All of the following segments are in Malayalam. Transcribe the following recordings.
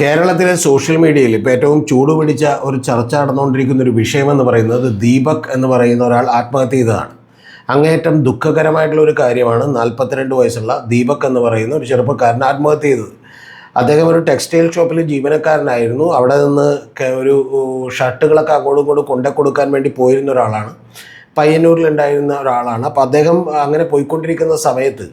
കേരളത്തിലെ സോഷ്യൽ മീഡിയയിൽ ഇപ്പോൾ ഏറ്റവും ചൂടുപിടിച്ച ഒരു ചർച്ച നടന്നുകൊണ്ടിരിക്കുന്ന ഒരു വിഷയമെന്ന് പറയുന്നത് ദീപക് എന്ന് പറയുന്ന ഒരാൾ ആത്മഹത്യ ചെയ്തതാണ്. അങ്ങേയറ്റം ദുഃഖകരമായിട്ടുള്ള ഒരു കാര്യമാണ് നാൽപ്പത്തിരണ്ട് വയസ്സുള്ള ദീപക് എന്ന് പറയുന്ന ഒരു ചെറുപ്പക്കാരൻ ആത്മഹത്യ ചെയ്തത്. അദ്ദേഹം ഒരു ടെക്സ്റ്റൈൽ ഷോപ്പിൽ ജീവനക്കാരനായിരുന്നു. അവിടെ നിന്ന് ഒരു ഷർട്ടുകളൊക്കെ അങ്ങോട്ടും ഇങ്ങോട്ടും കൊണ്ടു കൊടുക്കാൻ വേണ്ടി പോയിരുന്ന ഒരാളാണ്. പയ്യന്നൂരിലുണ്ടായിരുന്ന ഒരാളാണ്. അപ്പോൾ അദ്ദേഹം അങ്ങനെ പോയിക്കൊണ്ടിരിക്കുന്ന സമയത്ത്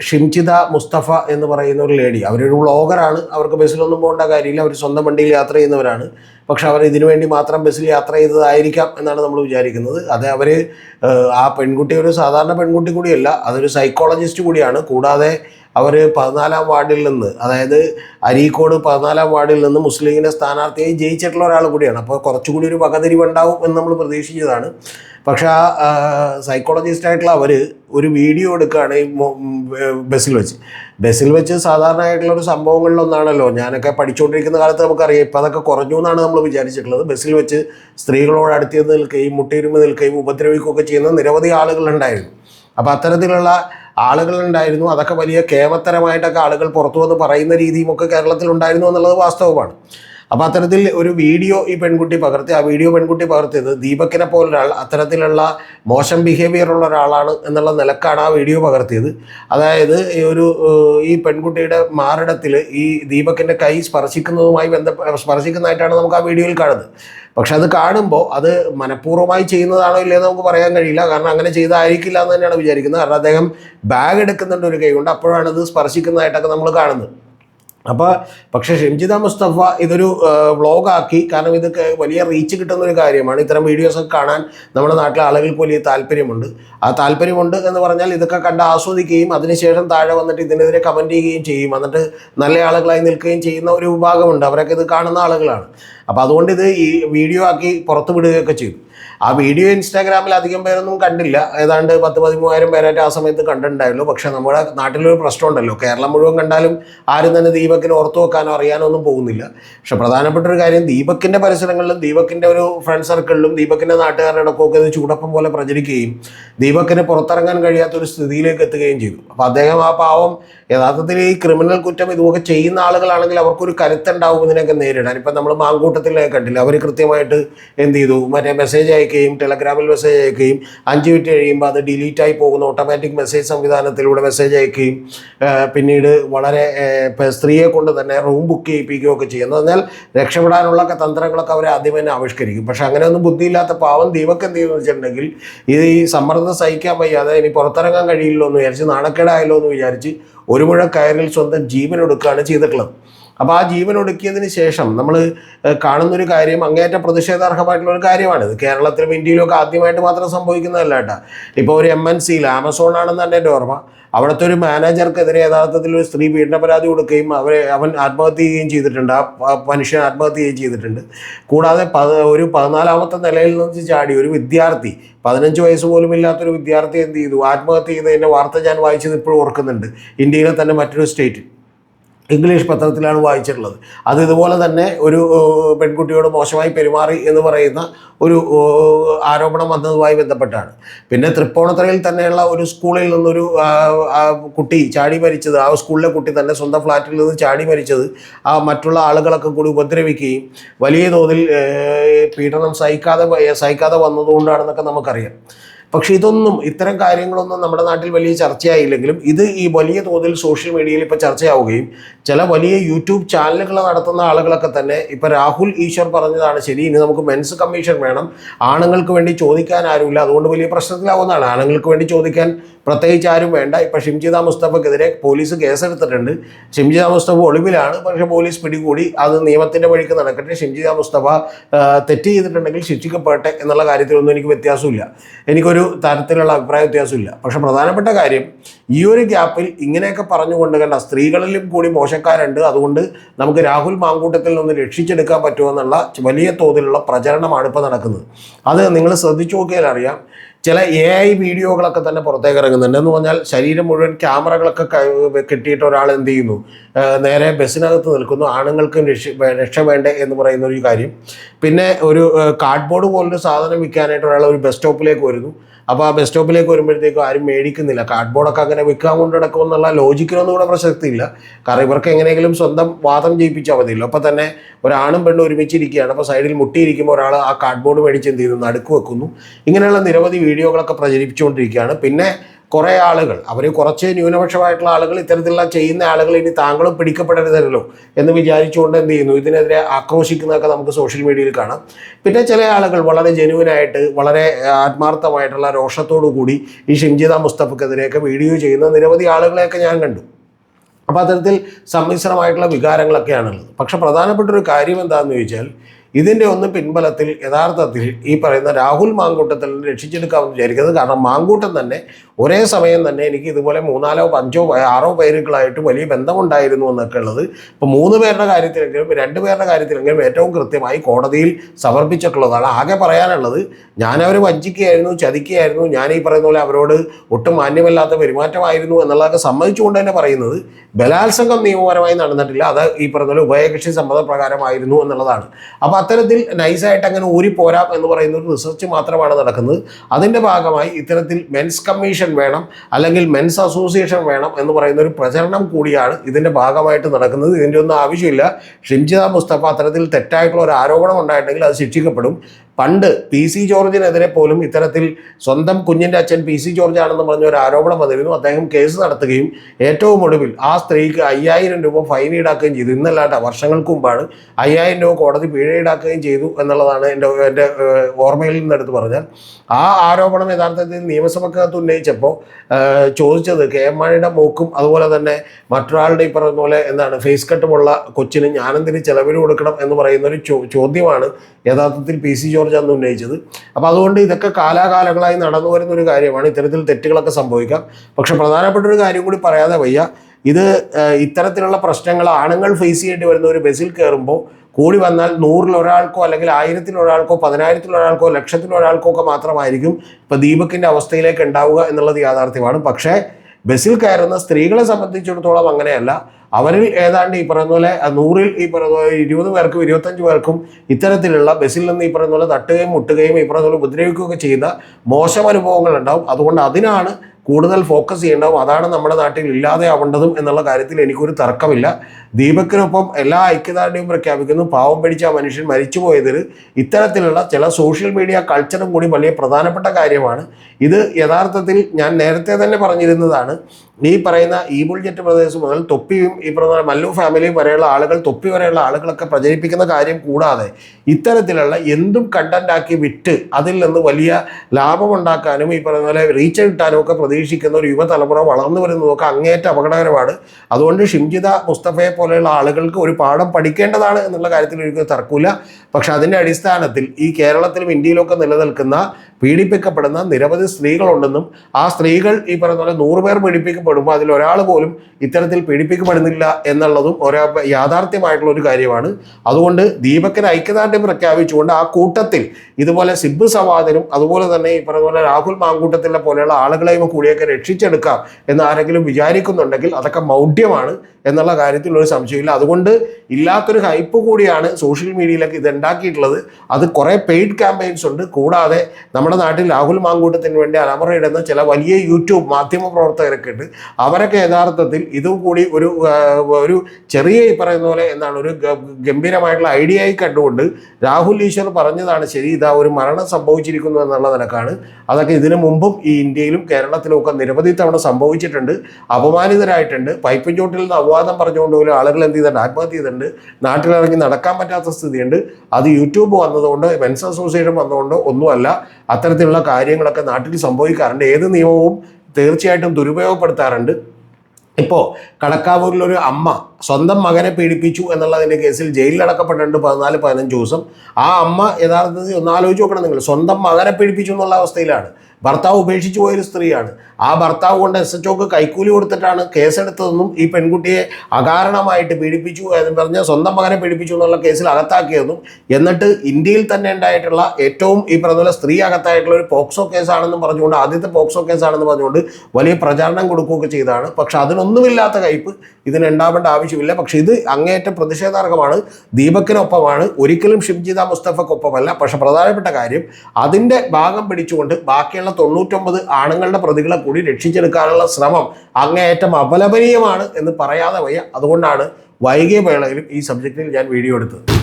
ഷിംചിത മുസ്തഫ എന്ന് പറയുന്ന ഒരു ലേഡി അവരൊരു വ്ളോഗറാണ്. അവർക്ക് ബസ്സിലൊന്നും പോകേണ്ട കാര്യമില്ല. അവർ സ്വന്തം വണ്ടിയിൽ യാത്ര ചെയ്യുന്നവരാണ്. പക്ഷെ അവർ ഇതിനു വേണ്ടി മാത്രം ബസ്സിൽ യാത്ര ചെയ്തതായിരിക്കാം എന്നാണ് നമ്മൾ വിചാരിക്കുന്നത്. അത് അവർ ആ പെൺകുട്ടി ഒരു സാധാരണ പെൺകുട്ടി കൂടിയല്ല. അതൊരു സൈക്കോളജിസ്റ്റ് കൂടിയാണ്. കൂടാതെ അവർ പതിനാലാം വാർഡിൽ നിന്ന് അതായത് അരീക്കോട് പതിനാലാം വാർഡിൽ നിന്ന് മുസ്ലിങ്ങിന്റെ സ്ഥാനാർത്ഥിയായി ജയിച്ചിട്ടുള്ള ഒരാൾ കൂടിയാണ്. അപ്പോൾ കുറച്ചുകൂടി ഒരു വകതിരിവുണ്ടാവും എന്ന് നമ്മൾ പ്രതീക്ഷിച്ചതാണ്. പക്ഷേ ആ സൈക്കോളജിസ്റ്റ് ആയിട്ടുള്ള അവർ ഒരു വീഡിയോ എടുക്കുകയാണ് ഈ ബസ്സിൽ വെച്ച്. ബസ്സിൽ വെച്ച് സാധാരണ ആയിട്ടുള്ള ഒരു സംഭവങ്ങളിലൊന്നാണല്ലോ. ഞാനൊക്കെ പഠിച്ചുകൊണ്ടിരിക്കുന്ന കാലത്ത് നമുക്കറിയാം ഇപ്പം അതൊക്കെ കുറഞ്ഞു എന്നാണ് നമ്മൾ വിചാരിച്ചിട്ടുള്ളത്. ബസ്സിൽ വെച്ച് സ്ത്രീകളോട് അടുത്ത് നിൽക്കുകയും മുട്ടിയിരുമ്പ് നിൽക്കുകയും ഉപദ്രവിക്കുകയൊക്കെ ചെയ്യുന്ന നിരവധി ആളുകളുണ്ടായിരുന്നു. അപ്പോൾ അത്തരത്തിലുള്ള ആളുകളുണ്ടായിരുന്നു. അതൊക്കെ വലിയ കേമത്തരമായിട്ടൊക്കെ ആളുകൾ പുറത്തു വന്ന് പറയുന്ന രീതിയുമൊക്കെ കേരളത്തിൽ ഉണ്ടായിരുന്നു എന്നുള്ളത് വാസ്തവമാണ്. അപ്പോൾ അത്തരത്തിൽ ഒരു വീഡിയോ ഈ പെൺകുട്ടി പകർത്തി ആ വീഡിയോ പെൺകുട്ടി പകർത്തിയത് ദീപക്കിനെ പോലൊരാൾ അത്തരത്തിലുള്ള മോശം ബിഹേവിയർ ഉള്ള ഒരാളാണ് എന്നുള്ള നിലക്കാണ് ആ വീഡിയോ പകർത്തിയത്. അതായത് ഈ ഒരു ഈ പെൺകുട്ടിയുടെ മാറിടത്തിൽ ഈ ദീപക്കിന്റെ കൈ സ്പർശിക്കുന്നതുമായി ബന്ധ സ്പർശിക്കുന്നതായിട്ടാണ് നമുക്ക് ആ വീഡിയോയിൽ കാണുന്നത്. പക്ഷെ അത് കാണുമ്പോൾ അത് മനഃപൂർവമായി ചെയ്യുന്നതാണോ ഇല്ലയെന്ന് നമുക്ക് പറയാൻ കഴിയില്ല. കാരണം അങ്ങനെ ചെയ്തായിരിക്കില്ല എന്ന് തന്നെയാണ് വിചാരിക്കുന്നത്. കാരണം അദ്ദേഹം ബാഗ് എടുക്കുന്നുണ്ട് ഒരു കൈ കൊണ്ട് അപ്പോഴാണ് ഇത് സ്പർശിക്കുന്നതായിട്ടൊക്കെ നമ്മൾ കാണുന്നത്. അപ്പോൾ പക്ഷേ ഷിംജിത മുസ്തഫ ഇതൊരു വ്ളോഗാക്കി. കാരണം ഇതൊക്കെ വലിയ റീച്ച് കിട്ടുന്ന ഒരു കാര്യമാണ്. ഇത്തരം വീഡിയോസൊക്കെ കാണാൻ നമ്മുടെ നാട്ടിലെ ആളുകൾക്ക് വലിയ താല്പര്യമുണ്ട്. ആ താല്പര്യമുണ്ട് എന്ന് പറഞ്ഞാൽ ഇതൊക്കെ കണ്ട് ആസ്വദിക്കുകയും അതിനുശേഷം താഴെ വന്നിട്ട് ഇതിനെതിരെ കമന്റ് ചെയ്യുകയും ചെയ്യും. എന്നിട്ട് നല്ല ആളുകളായി നിൽക്കുകയും ചെയ്യുന്ന ഒരു വിഭാഗമുണ്ട്. അവരൊക്കെ ഇത് കാണുന്ന ആളുകളാണ്. അപ്പോൾ അതുകൊണ്ട് ഇത് ഈ വീഡിയോ ആക്കി പുറത്തു വിടുകയൊക്കെ ചെയ്തു. ആ വീഡിയോ ഇൻസ്റ്റാഗ്രാമിൽ അധികം പേരൊന്നും കണ്ടില്ല. ഏതാണ്ട് പത്ത് പതിമൂവായിരം പേരായിട്ട് ആ സമയത്ത് കണ്ടിട്ടുണ്ടായുള്ളൂ പക്ഷേ നമ്മുടെ നാട്ടിലൊരു പ്രശ്നമുണ്ടല്ലോ. കേരളം മുഴുവൻ കണ്ടാലും ആരും തന്നെ ദീപക്കിനെ ഓർത്തു വെക്കാനോ അറിയാനോ ഒന്നും പോകുന്നില്ല. പക്ഷെ പ്രധാനപ്പെട്ട ഒരു കാര്യം ദീപക്കിന്റെ പരിസരങ്ങളിലും ദീപക്കിന്റെ ഒരു ഫ്രണ്ട് സർക്കിളിലും ദീപക്കിന്റെ നാട്ടുകാരുടെ ഇടക്കൊക്കെ ഇത് ചൂടപ്പം പോലെ പ്രചരിക്കുകയും ദീപക്കിന് പുറത്തിറങ്ങാൻ കഴിയാത്ത ഒരു സ്ഥിതിയിലേക്ക് എത്തുകയും ചെയ്തു. അപ്പോൾ അദ്ദേഹം ആ പാവം യഥാർത്ഥത്തിൽ ഈ ക്രിമിനൽ കുറ്റം ഇതുമൊക്കെ ചെയ്യുന്ന ആളുകളാണെങ്കിൽ അവർക്കൊരു കരുത്തുണ്ടാവും ഇതിനൊക്കെ നേരിടാൻ. ഇപ്പം നമ്മൾ മാങ്കൂട്ടത്തിലൊക്കെ കണ്ടില്ല. അവർ കൃത്യമായിട്ട് എന്ത് ചെയ്തു? മറ്റേ മെസ്സേജ് അയക്കുകയും ടെലഗ്രാമിൽ മെസ്സേജ് അയക്കുകയും അഞ്ച് മിനിറ്റ് കഴിയുമ്പോൾ അത് ഡിലീറ്റ് ആയി പോകുന്ന ഓട്ടോമാറ്റിക് മെസ്സേജ് സംവിധാനത്തിലൂടെ മെസ്സേജ് അയക്കുകയും പിന്നീട് വളരെ സ്ത്രീയെ കൊണ്ട് തന്നെ റൂം ബുക്ക് ചെയ്യിപ്പിക്കുകയും ഒക്കെ ചെയ്യുന്നത് എന്നാൽ രക്ഷപ്പെടാനുള്ള തന്ത്രങ്ങളൊക്കെ അവർ ആദ്യം തന്നെ ആവിഷ്കരിക്കും. പക്ഷെ അങ്ങനെയൊന്നും ബുദ്ധിയില്ലാത്ത പാവം ദീപക്ക് എന്ത് ചെയ്യുന്നു വെച്ചിട്ടുണ്ടെങ്കിൽ ഇത് ഈ സമ്മർദ്ദം സഹിക്കാൻ വയ്യാതെ ഇനി പുറത്തിറങ്ങാൻ കഴിയില്ലോ എന്ന് വിചാരിച്ച് നാണക്കേടായല്ലോ എന്ന് വിചാരിച്ച് ഒരു മുഴ കയറിൽ സ്വന്തം ജീവൻ എടുക്കുകയാണ് ചെയ്തിട്ടുള്ളത്. അപ്പോൾ ആ ജീവൻ ഒടുക്കിയതിന് ശേഷം നമ്മൾ കാണുന്നൊരു കാര്യം അങ്ങേറ്റ പ്രതിഷേധാർഹമായിട്ടുള്ള ഒരു കാര്യമാണിത് കേരളത്തിലും ഇന്ത്യയിലും ഒക്കെ ആദ്യമായിട്ട് മാത്രം സംഭവിക്കുന്നതല്ല കേട്ടോ. ഇപ്പോൾ ഒരു എം എൻ സിയിൽ ആമസോൺ ആണെന്നാണ് എന്റെ ഓർമ്മ. അവിടുത്തെ ഒരു മാനേജർക്കെതിരെ യഥാർത്ഥത്തിൽ ഒരു സ്ത്രീ പീഡന പരാതി കൊടുക്കുകയും അവരെ അവൻ ആത്മഹത്യ ചെയ്യുകയും ചെയ്തിട്ടുണ്ട്. ആ മനുഷ്യൻ ആത്മഹത്യ ചെയ്യുകയും ചെയ്തിട്ടുണ്ട്. കൂടാതെ ഒരു പതിനാലാമത്തെ നിലയിൽ നിന്ന് ചാടി ഒരു വിദ്യാർത്ഥി പതിനഞ്ച് വയസ്സ് പോലും ഇല്ലാത്തൊരു വിദ്യാർത്ഥി എന്ത് ചെയ്തു? ആത്മഹത്യ ചെയ്തതിന്റെ വാർത്ത ഞാൻ വായിച്ചത് ഇപ്പോഴും ഓർക്കുന്നുണ്ട്. ഇന്ത്യയിലെ തന്നെ മറ്റൊരു സ്റ്റേറ്റിൽ ഇംഗ്ലീഷ് പത്രത്തിലാണ് വായിച്ചിട്ടുള്ളത്. അത് ഇതുപോലെ തന്നെ ഒരു പെൺകുട്ടിയോട് മോശമായി പെരുമാറി എന്ന് പറയുന്ന ഒരു ആരോപണം വന്നതുമായി ബന്ധപ്പെട്ടാണ്. പിന്നെ തൃപ്പൂണിത്തറയിൽ തന്നെയുള്ള ഒരു സ്കൂളിൽ നിന്നൊരു കുട്ടി ചാടി മരിച്ചത് ആ സ്കൂളിലെ കുട്ടി തന്നെ സ്വന്തം ഫ്ലാറ്റിൽ നിന്ന് ചാടി മരിച്ചത് ആ മറ്റുള്ള ആളുകളൊക്കെ കൂടി ഉപദ്രവിക്കുകയും വലിയ തോതിൽ പീഡനം സഹിക്കാതെ സഹിക്കാതെ വന്നതുകൊണ്ടാണെന്നൊക്കെ നമുക്കറിയാം. പക്ഷെ ഇതൊന്നും ഇത്തരം കാര്യങ്ങളൊന്നും നമ്മുടെ നാട്ടിൽ വലിയ ചർച്ചയായില്ലെങ്കിലും ഇത് ഈ വലിയ തോതിൽ സോഷ്യൽ മീഡിയയിൽ ഇപ്പോൾ ചർച്ചയാവുകയും ചില വലിയ യൂട്യൂബ് ചാനലുകൾ നടത്തുന്ന ആളുകളൊക്കെ തന്നെ ഇപ്പോൾ രാഹുൽ ഈശ്വർ പറഞ്ഞതാണ് ശരി ഇനി നമുക്ക് മെൻസ് കമ്മീഷൻ വേണം. ആണുങ്ങൾക്ക് വേണ്ടി ചോദിക്കാൻ ആരുമില്ല. അതുകൊണ്ട് വലിയ പ്രശ്നത്തിലാവുന്നതാണ്. ആണുങ്ങൾക്ക് വേണ്ടി ചോദിക്കാൻ പ്രത്യേകിച്ച് ആരും വേണ്ട. ഇപ്പം ഷിംജിത മുസ്തഫക്കെതിരെ പോലീസ് കേസെടുത്തിട്ടുണ്ട്. ഷിംജിത മുസ്തഫ ഒളിവിലാണ്. പക്ഷേ പോലീസ് പിടികൂടി. അത് നിയമത്തിന്റെ വഴിക്ക് നടക്കട്ടെ. ഷിംജിത മുസ്തഫ തെറ്റ് ചെയ്തിട്ടുണ്ടെങ്കിൽ ശിക്ഷിക്കപ്പെടട്ടെ എന്നുള്ള കാര്യത്തിലൊന്നും എനിക്ക് വ്യത്യാസമില്ല. എനിക്കൊരു തരത്തിലുള്ള അഭിപ്രായ വ്യത്യാസമില്ല. പക്ഷെ പ്രധാനപ്പെട്ട കാര്യം ഈ ഒരു ഗ്യാപ്പിൽ ഇങ്ങനെയൊക്കെ പറഞ്ഞുകൊണ്ട് കണ്ട സ്ത്രീകളിലും കൂടി മോശക്കാരുണ്ട്. അതുകൊണ്ട് നമുക്ക് രാഹുൽ മാങ്കൂട്ടത്തിൽ നിന്ന് രക്ഷിച്ചെടുക്കാൻ പറ്റുമെന്നുള്ള വലിയ തോതിലുള്ള പ്രചരണമാണ് ഇപ്പോൾ നടക്കുന്നത്. അത് നിങ്ങൾ ശ്രദ്ധിച്ചു നോക്കിയാൽ അറിയാം. ചില എ ഐ വീഡിയോകളൊക്കെ തന്നെ പുറത്തേക്ക് ഇറങ്ങുന്നുണ്ട് എന്ന് പറഞ്ഞാൽ ശരീരം മുഴുവൻ ക്യാമറകളൊക്കെ കിട്ടിയിട്ട് ഒരാൾ എന്ത് ചെയ്യുന്നു? നേരെ ബസ്സിനകത്ത് നിൽക്കുന്നു. ആണുങ്ങൾക്കും രക്ഷ രക്ഷ വേണ്ടേ എന്ന് പറയുന്ന ഒരു കാര്യം. പിന്നെ ഒരു കാർഡ്ബോർഡ് പോലൊരു സാധനം വിൽക്കാനായിട്ട് ഒരാൾ ഒരു ബസ് സ്റ്റോപ്പിലേക്ക് വരുന്നു. അപ്പോൾ ആ ബസ് സ്റ്റോപ്പിലേക്ക് വരുമ്പോഴത്തേക്കും ആരും മേടിക്കുന്നില്ല. കാർഡ്ബോർഡൊക്കെ അങ്ങനെ വിൽക്കാൻ കൊണ്ട് നടക്കും എന്നുള്ള ലോജിക്കിനൊന്നും കൂടെ പ്രസക്തിയില്ല. കാരണം ഇവർക്ക് എങ്ങനെയെങ്കിലും സ്വന്തം വാദം ജയിപ്പിച്ചാൽ മതിയല്ലോ. അപ്പോൾ തന്നെ ഒരാണും പെണ്ണും ഒരുമിച്ചിരിക്കുകയാണ്. അപ്പോൾ സൈഡിൽ മുട്ടിയിരിക്കുമ്പോൾ ഒരാൾ ആ കാർഡ്ബോർഡ് മേടിച്ച് എന്ത് ചെയ്യുന്നു? നടുക്ക് വെക്കുന്നു. ഇങ്ങനെയുള്ള നിരവധി വീഡിയോകളൊക്കെ പ്രചരിപ്പിച്ചുകൊണ്ടിരിക്കുകയാണ്. പിന്നെ കുറേ ആളുകൾ അവർ കുറച്ച് ന്യൂനപക്ഷമായിട്ടുള്ള ആളുകൾ ഇത്തരത്തിലുള്ള ചെയ്യുന്ന ആളുകൾ ഇനി താങ്കളും പിടിക്കപ്പെടരുതല്ലോ എന്ന് വിചാരിച്ചുകൊണ്ട് എന്ത് ചെയ്യുന്നു? ഇതിനെതിരെ ആക്രോശിക്കുന്നതൊക്കെ നമുക്ക് സോഷ്യൽ മീഡിയയിൽ കാണാം. പിന്നെ ചില ആളുകൾ വളരെ ജെനുവിനായിട്ട് വളരെ ആത്മാർത്ഥമായിട്ടുള്ള രോഷത്തോടു കൂടി ഈ ഷിംജിത മുസ്തഫക്കെതിരെയൊക്കെ വീഡിയോ ചെയ്യുന്ന നിരവധി ആളുകളെയൊക്കെ ഞാൻ കണ്ടു. അപ്പോൾ അത്തരത്തിൽ സമ്മിശ്രമായിട്ടുള്ള വികാരങ്ങളൊക്കെയാണുള്ളത്. പക്ഷെ പ്രധാനപ്പെട്ട ഒരു കാര്യം എന്താണെന്ന് ചോദിച്ചാൽ ഇതിന്റെ ഒന്ന് പിൻബലത്തിൽ യഥാർത്ഥത്തിൽ ഈ പറയുന്ന രാഹുൽ മാങ്കൂട്ടത്തിൽ നിന്ന് രക്ഷിച്ചെടുക്കാമെന്ന് വിചാരിക്കുന്നത് കാരണം മാങ്കൂട്ടം തന്നെ ഒരേ സമയം തന്നെ എനിക്ക് ഇതുപോലെ മൂന്നാലോ അഞ്ചോ ആറോ പേരുകളായിട്ട് വലിയ ബന്ധമുണ്ടായിരുന്നു എന്നൊക്കെ ഉള്ളത്. ഇപ്പോൾ മൂന്ന് പേരുടെ കാര്യത്തിലെങ്കിലും രണ്ട് പേരുടെ കാര്യത്തിലെങ്കിലും ഏറ്റവും കൃത്യമായി കോടതിയിൽ സമർപ്പിച്ചിട്ടുള്ളതാണ്. ആകെ പറയാനുള്ളത് ഞാനവർ വഞ്ചിക്കുകയായിരുന്നു ചതിക്കുകയായിരുന്നു. ഞാൻ ഈ പറയുന്ന പോലെ അവരോട് ഒട്ടും മാന്യമല്ലാത്ത പെരുമാറ്റമായിരുന്നു എന്നുള്ളതൊക്കെ സമ്മതിച്ചുകൊണ്ട് തന്നെ പറയുന്നത് ബലാത്സംഗം നിയമപരമായി നടന്നിട്ടില്ല. അത് ഈ പറഞ്ഞ പോലെ ഉഭയകക്ഷി സമ്മതപ്രകാരമായിരുന്നു എന്നുള്ളതാണ്. അപ്പോൾ അത്തരത്തിൽ നൈസായിട്ട് അങ്ങനെ ഊരിപ്പോരാം എന്ന് പറയുന്ന ഒരു റിസർച്ച് മാത്രമാണ് നടക്കുന്നത്. അതിന്റെ ഭാഗമായി ഇത്തരത്തിൽ മെൻസ് കമ്മീഷൻ വേണം അല്ലെങ്കിൽ മെൻസ് അസോസിയേഷൻ വേണം എന്ന് പറയുന്ന ഒരു പ്രചരണം കൂടിയാണ് ഇതിന്റെ ഭാഗമായിട്ട് നടക്കുന്നത്. ഇതിന്റെ ഒന്നും ആവശ്യമില്ല. ഷിംജിത മുസ്തഫ അത്തരത്തിൽ തെറ്റായിട്ടുള്ള ഒരു ആരോപണം ഉണ്ടായിട്ടെങ്കിൽ അത് ശിക്ഷിക്കപ്പെടും. പണ്ട് പി സി ജോർജിനെതിരെ പോലും ഇത്തരത്തിൽ സ്വന്തം കുഞ്ഞിന്റെ അച്ഛൻ പി സി ജോർജ് ആണെന്ന് പറഞ്ഞ ഒരു ആരോപണം വന്നിരുന്നു. അദ്ദേഹം കേസ് നടത്തുകയും ഏറ്റവും ഒടുവിൽ ആ സ്ത്രീക്ക് അയ്യായിരം രൂപ ഫൈൻ ഈടാക്കുകയും ചെയ്തു. ഇന്നല്ലാട്ട വർഷങ്ങൾക്ക് മുമ്പാണ് അയ്യായിരം രൂപ കോടതി പിഴ ഈടാക്കുകയും ചെയ്തു എന്നുള്ളതാണ് എന്റെ എന്റെ ഓർമ്മയിൽ ഓർമ്മയിൽ നിന്നെടുത്ത് പറഞ്ഞാൽ. ആ ആരോപണം യഥാർത്ഥത്തിൽ നിയമസഭക്കകത്ത് ഉന്നയിച്ചപ്പോൾ ചോദിച്ചത് കെ എം മാണിയുടെ മൂക്കും അതുപോലെ തന്നെ മറ്റൊരാളുടെ ഈ പറഞ്ഞ പോലെ എന്താണ് ഫേസ് കട്ടുമുള്ള കൊച്ചിന് ഞാനെന്തിന് ചെലവിന് കൊടുക്കണം എന്ന് പറയുന്ന ഒരു ചോദ്യമാണ് യഥാർത്ഥത്തിൽ പി സി ജോർജ് അന്ന് ഉന്നയിച്ചത്. അപ്പോൾ അതുകൊണ്ട് ഇതൊക്കെ കാലാകാലങ്ങളായി നടന്നു വരുന്ന ഒരു കാര്യമാണ്. ഇത്തരത്തിൽ തെറ്റുകളൊക്കെ സംഭവിക്കാം. പക്ഷെ പ്രധാനപ്പെട്ട ഒരു കാര്യം കൂടി പറയാതെ വയ്യ. ഇത് ഇത്തരത്തിലുള്ള പ്രശ്നങ്ങൾ ആണുങ്ങൾ ഫേസ് ചെയ്യേണ്ടി വരുന്ന ഒരു ബസ്സിൽ കയറുമ്പോൾ കൂടി വന്നാൽ നൂറിൽ ഒരാൾക്കോ അല്ലെങ്കിൽ ആയിരത്തിൽ ഒരാൾക്കോ പതിനായിരത്തിൽ ഒരാൾക്കോ ലക്ഷത്തിൽ ഒക്കെ മാത്രമായിരിക്കും ഇപ്പോൾ ദീപക്കിന്റെ അവസ്ഥയിലേക്ക് ഉണ്ടാവുക എന്നുള്ളത് യാഥാർത്ഥ്യമാണ്. പക്ഷേ ബസ്സിൽ കയറുന്ന സ്ത്രീകളെ സംബന്ധിച്ചിടത്തോളം അങ്ങനെയല്ല. അവരിൽ ഏതാണ്ട് ഈ പറയുന്ന പോലെ നൂറിൽ ഈ പറയുന്ന പോലെ ഇരുപത് പേർക്കും ഇരുപത്തഞ്ച് പേർക്കും ഇത്തരത്തിലുള്ള ബസ്സിൽ നിന്ന് ഈ പറയുന്ന പോലെ തട്ടുകയും മുട്ടുകയും ഈ പറയുന്ന പോലെ ഉപദ്രവിക്കുകയൊക്കെ ചെയ്യുന്ന മോശം അനുഭവങ്ങൾ ഉണ്ടാവും. അതുകൊണ്ട് അതിനാണ് കൂടുതൽ ഫോക്കസ് ചെയ്യേണ്ടതും അതാണ് നമ്മുടെ നാട്ടിൽ ഇല്ലാതെ ആവേണ്ടതും എന്നുള്ള കാര്യത്തിൽ എനിക്കൊരു തർക്കമില്ല. ദീപക്കിനൊപ്പം എല്ലാ ഐക്യദാർഢ്യവും പ്രഖ്യാപിക്കുന്നു. പാവം പിടിച്ച മനുഷ്യൻ മരിച്ചുപോയതിൽ ഇത്തരത്തിലുള്ള ചില സോഷ്യൽ മീഡിയ കൾച്ചറും കൂടി വലിയ പ്രധാനപ്പെട്ട കാര്യമാണ്. ഇത് യഥാർത്ഥത്തിൽ ഞാൻ നേരത്തെ തന്നെ പറഞ്ഞിരുന്നതാണ്. ഈ പറയുന്ന ഈ ബുൾജറ്റ് പ്രദേശം മുതൽ തൊപ്പിയും ഈ പറയുന്ന മല്ലു ഫാമിലിയും വരെയുള്ള ആളുകൾ തൊപ്പി വരെയുള്ള ആളുകളൊക്കെ പ്രചരിപ്പിക്കുന്ന കാര്യം കൂടാതെ ഇത്തരത്തിലുള്ള എന്തും കണ്ടന്റ് ആക്കി വിറ്റ് അതിൽ നിന്ന് വലിയ ലാഭമുണ്ടാക്കാനും ഈ പറയുന്ന പോലെ റീച്ച് കിട്ടാനും ഒക്കെ പ്രതീക്ഷിക്കുന്ന ഒരു യുവതലമുറ വളർന്നു വരുന്നതൊക്കെ അങ്ങേറ്റ അപകടകരമാണ്. അതുകൊണ്ട് ഷിംജിത മുസ്തഫയെ പോലെയുള്ള ആളുകൾക്ക് ഒരു പാഠം പഠിക്കേണ്ടതാണ് എന്നുള്ള കാര്യത്തിൽ ഒരിക്കലും തർക്കമില്ല. പക്ഷെ അതിന്റെ അടിസ്ഥാനത്തിൽ ഈ കേരളത്തിലും ഇന്ത്യയിലൊക്കെ നിലനിൽക്കുന്ന പീഡിപ്പിക്കപ്പെടുന്ന നിരവധി സ്ത്രീകളുണ്ടെന്നും ആ സ്ത്രീകൾ ഈ പറയുന്ന പോലെ നൂറുപേർ പീഡിപ്പിക്കപ്പെടുമ്പോൾ അതിൽ ഒരാൾ പോലും ഇത്തരത്തിൽ പീഡിപ്പിക്കപ്പെടുന്നില്ല എന്നുള്ളതും ഒരാ യാഥാർത്ഥ്യമായിട്ടുള്ള ഒരു കാര്യമാണ്. അതുകൊണ്ട് ദീപക്കിന് ഐക്യദാർഢ്യം പ്രഖ്യാപിച്ചുകൊണ്ട് ആ കൂട്ടത്തിൽ ഇതുപോലെ സിബ് സവാദനും അതുപോലെ തന്നെ ഈ പറയുന്ന പോലെ രാഹുൽ മാങ്കൂട്ടത്തിലെ പോലെയുള്ള ആളുകളെയും കൂടിയൊക്കെ രക്ഷിച്ചെടുക്കാം എന്ന് ആരെങ്കിലും വിചാരിക്കുന്നുണ്ടെങ്കിൽ അതൊക്കെ മൗഢ്യമാണ് എന്നുള്ള കാര്യത്തിൽ ഒരു സംശയമില്ല. അതുകൊണ്ട് ഇല്ലാത്തൊരു ഹൈപ്പ് കൂടിയാണ് സോഷ്യൽ മീഡിയയിലൊക്കെ ഇത് ഉണ്ടാക്കിയിട്ടുള്ളത് അത് കുറേ പെയ്ഡ് ക്യാമ്പയിൻസ് ഉണ്ട്. കൂടാതെ നമ്മുടെ നാട്ടിൽ രാഹുൽ മാങ്കൂട്ടത്തിന് വേണ്ടി അലമുറയിടുന്ന ചില വലിയ യൂട്യൂബ് മാധ്യമ പ്രവർത്തകരൊക്കെ ഉണ്ട് അവരൊക്കെ യഥാർത്ഥത്തിൽ ഇതും കൂടി ഒരു ഒരു ചെറിയ ഈ പറയുന്ന പോലെ എന്താണ് ഒരു ഗംഭീരമായിട്ടുള്ള ഐഡിയയായി കണ്ടുകൊണ്ട് രാഹുൽ ഈശ്വർ പറഞ്ഞതാണ് ശരി ഇതാ ഒരു മരണം സംഭവിച്ചിരിക്കുന്നു എന്നുള്ള നിലക്കാണ്. അതൊക്കെ ഇതിനു മുമ്പും ഈ ഇന്ത്യയിലും കേരളത്തിലും ഒക്കെ നിരവധി തവണ സംഭവിച്ചിട്ടുണ്ട്. അപമാനിതരായിട്ടുണ്ട്. പൈപ്പ് ചോട്ടിൽ നിന്ന് അപവാദം പറഞ്ഞുകൊണ്ട് പോലും ആളുകൾ എന്ത് ചെയ്തിട്ടുണ്ട്? ആത്മഹത്യ ചെയ്തിട്ടുണ്ട്. നാട്ടിലിറങ്ങി നടക്കാൻ പറ്റാത്ത സ്ഥിതിയുണ്ട്. അത് യൂട്യൂബ് വന്നതുകൊണ്ട് മെൻസ് അസോസിയേഷൻ വന്നതുകൊണ്ട് ഒന്നുമല്ല. അത്തരത്തിലുള്ള കാര്യങ്ങളൊക്കെ നാട്ടിൽ സംഭവിക്കാറുണ്ട്. ഏത് നിയമവും തീർച്ചയായിട്ടും ദുരുപയോഗപ്പെടുത്താറുണ്ട്. ഇപ്പോൾ കടക്കാവൂരിലൊരു അമ്മ സ്വന്തം മകനെ പീഡിപ്പിച്ചു എന്നുള്ളതിന്റെ കേസിൽ ജയിലിൽ ജയിലിലടക്കപ്പെട്ടിട്ടുണ്ട് പതിനാല് പതിനഞ്ച് ദിവസം. ആ അമ്മ യഥാർത്ഥത്തിൽ ഒന്ന് ആലോചിച്ച് നോക്കണം നിങ്ങൾ. സ്വന്തം മകനെ പീഡിപ്പിച്ചു എന്നുള്ള അവസ്ഥയിലാണ്. ഭർത്താവ് ഉപേക്ഷിച്ചു പോയൊരു സ്ത്രീയാണ്. ആ ഭർത്താവ് കൊണ്ട് എസ് എച്ച് ഒക്ക് കൈക്കൂലി കൊടുത്തിട്ടാണ് കേസെടുത്തതെന്നും ഈ പെൺകുട്ടിയെ അകാരണമായിട്ട് പീഡിപ്പിച്ചു എന്ന് പറഞ്ഞ് സ്വന്തം മകനെ പീഡിപ്പിച്ചു എന്നുള്ള കേസിൽ അകത്താക്കിയതെന്നും എന്നിട്ട് ഇന്ത്യയിൽ തന്നെ ഉണ്ടായിട്ടുള്ള ഏറ്റവും ഈ പറഞ്ഞ പോലെ സ്ത്രീ അകത്തായിട്ടുള്ള ഒരു പോക്സോ കേസാണെന്നും പറഞ്ഞുകൊണ്ട് ആദ്യത്തെ പോക്സോ കേസാണെന്ന് പറഞ്ഞുകൊണ്ട് വലിയ പ്രചാരണം കൊടുക്കുകയൊക്കെ ചെയ്താണ് പക്ഷെ അതിനൊന്നുമില്ലാത്ത കയ്പ് ഇതിനുണ്ടാവേണ്ട ആവശ്യമില്ല. പക്ഷെ ഇത് അങ്ങേയറ്റം പ്രതിഷേധാർഹമാണ്. ദീപക്കിനൊപ്പമാണ്. ഒരിക്കലും ഷിംജിത മുസ്തഫക്കൊപ്പമല്ല. പക്ഷെ പ്രധാനപ്പെട്ട കാര്യം അതിന്റെ ഭാഗം പിടിച്ചുകൊണ്ട് ബാക്കിയുള്ള തൊണ്ണൂറ്റൊമ്പത് ആണുങ്ങളുടെ പ്രതികളെ കൂടി രക്ഷിച്ചെടുക്കാനുള്ള ശ്രമം അങ്ങേയറ്റം അപലപനീയമാണ് എന്ന് പറയാതെ വയ്യ. അതുകൊണ്ടാണ് വൈകിയ വേളയിലും ഈ സബ്ജക്റ്റിൽ ഞാൻ വീഡിയോ എടുത്തത്.